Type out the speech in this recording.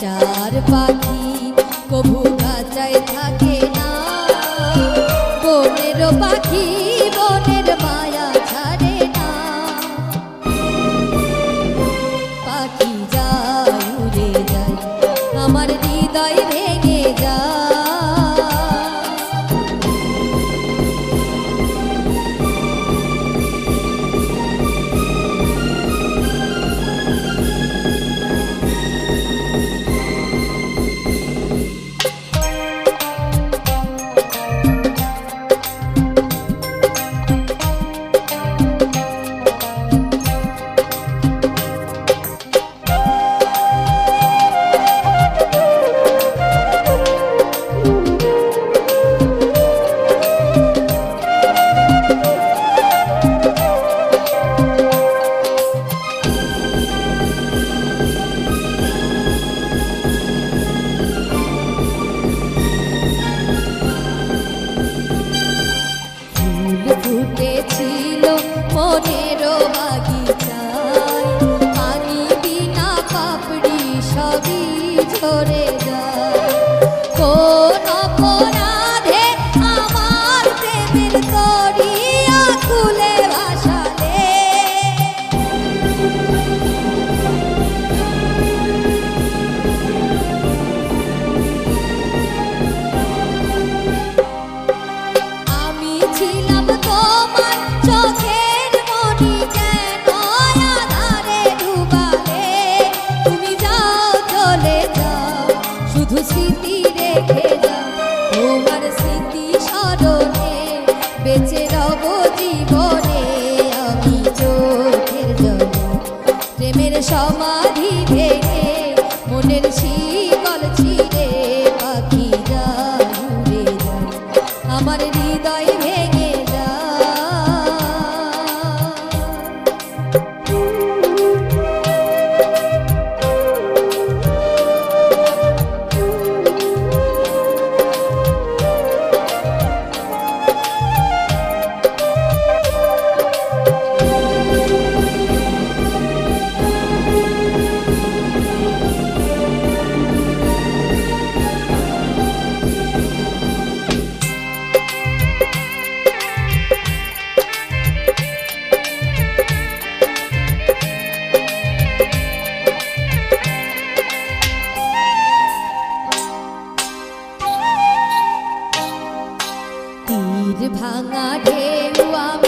চার পাখি কভু গাছায় থাকে না। বনের পাখি রে স্মৃতি রেখে যাও তোমার স্মৃতি স্মরণে বেঁচে রব জীবনে। আমি চোখের জল প্রেমের সমাধি ভেঙে মনের শিকল ছিঁড়ে পাখি যা আমার হৃদয় ভেঙে 방아대와